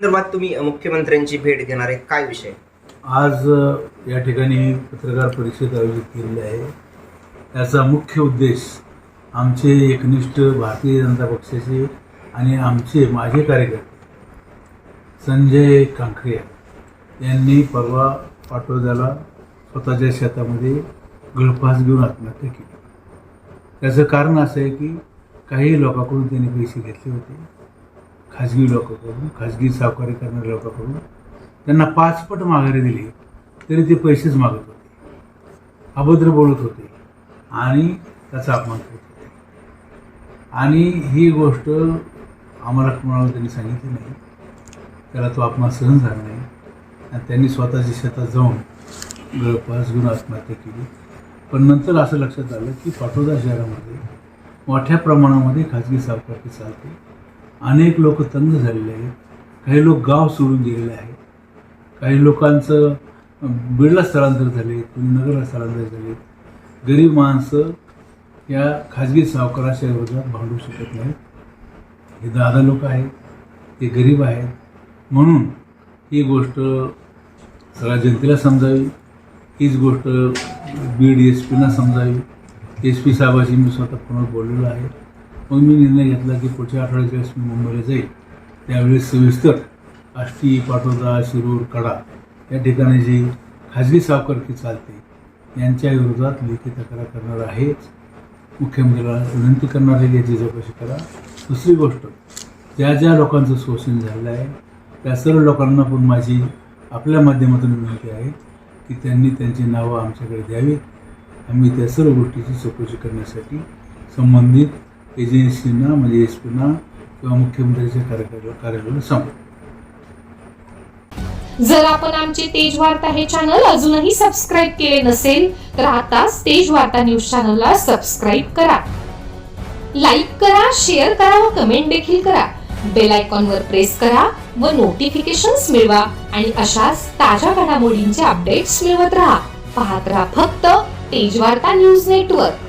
संदर्भात तुम्ही मुख्यमंत्र्यांची भेट घेणार आहे काय विषय? आज या ठिकाणी पत्रकार परिषद आयोजित केलेली आहे. त्याचा मुख्य उद्देश आमचे एकनिष्ठ भारतीय जनता पक्षाचे आणि आमचे माझे कार्यकर्ते संजय कांखरिया यांनी परवा पाटोद्याला स्वतःच्या शेतामध्ये गळफास घेऊन आत्महत्या केली. त्याचं कारण असं आहे की काही लोकांकडून त्यांनी पैसे घेतले होते. खाजगी लोकांकडून खाजगी सावकारी करणाऱ्या लोकांकडून त्यांना पाचपट माघारी दिली तरी ते पैसेच मागत होते. अभद्र बोलत होते आणि त्याचा अपमान करत होते. आणि ही गोष्ट आम्हाला कुणाला त्यांनी सांगितली नाही. त्याला तो अपमान सहन झाला नाही. आणि त्यांनी स्वतःच्या शेतात जाऊन जवळपास घेऊन आत्महत्या केली. पण नंतर असं लक्षात आलं की पाटोदा शहरामध्ये मोठ्या प्रमाणामध्ये खाजगी सावकारकी चालते. अनेक लोक तंग झालेले आहेत. काही लोक गाव सोडून गेलेले आहेत. काही लोकांचं बीडला स्थलांतर झाले कोणी नगरला स्थलांतर झाले. गरीब माणसं या खाजगी सावकाराच्या विरोधात भांडू शकत नाहीत. हे दादा लोक आहेत ते गरीब आहेत. म्हणून ही गोष्ट सगळ्या जनतेला समजावी. हीच गोष्ट बीड एस पीना समजावी. एस पी साहेबाशी मी स्वतः फोनवर बोललेलो आहे. मग मी निर्णय घेतला की पुढच्या आठवड्याच्या वेळेस मी मुंबईला जाईल. त्यावेळेस सविस्तर आष्टी पाटोदा शिरूर कडा या ठिकाणी जी खाजगी सावकारकी चालते यांच्या विरोधात लेखी तक्रार करणार आहेच. मुख्यमंत्र्याला विनंती करणार आहे याची चौकशी करा. दुसरी गोष्ट ज्या ज्या लोकांचं शोषण झालं आहे त्या सर्व लोकांना पण माझी आपल्या माध्यमातून विनंती आहे की त्यांनी त्यांची नावं आमच्याकडे द्यावीत. आम्ही त्या सर्व गोष्टीची चौकशी करण्यासाठी संबंधित एजन्सींना म्हणजे एस पीना किंवा मुख्यमंत्र्यांच्या कार्यालयाला कार्यालयाला सांगू. जर आपण आमचे तेज वार्ता हे चॅनल अजूनही सबस्क्राईब केले नसेल तर आताच तेज वार्ता न्यूज चॅनलला सबस्क्राईब करा. लाईक करा शेअर करा व कमेंट देखील करा. बेल आयकॉनवर प्रेस करा व नोटिफिकेशन्स मिळवा आणि अशाच ताज्या घडामोडींचे अपडेट्स मिळवत राहा. पाहत राहा फक्त तेज वार्ता न्यूज नेटवर्क